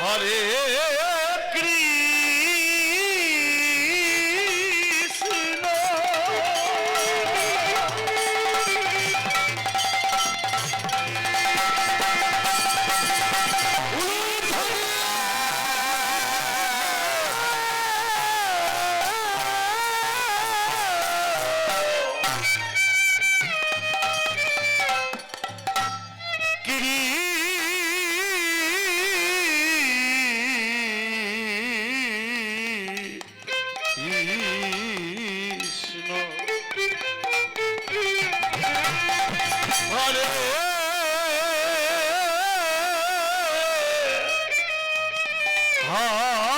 হরে কৃষ্ণ। কৃষ্ণ। ঘরে হা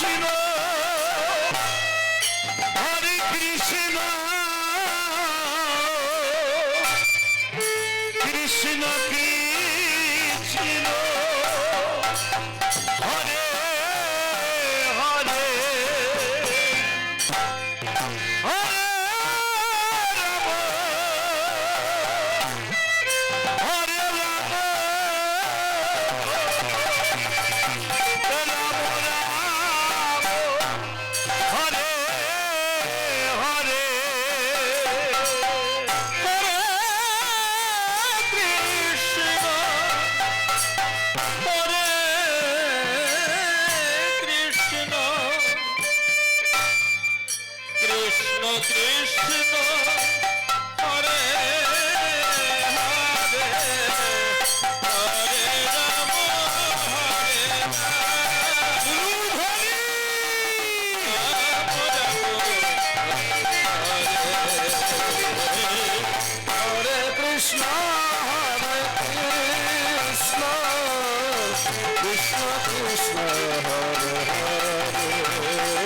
Krishna কৃষ্ণ কৃষ্ণ কৃষ্ণ হরে হরে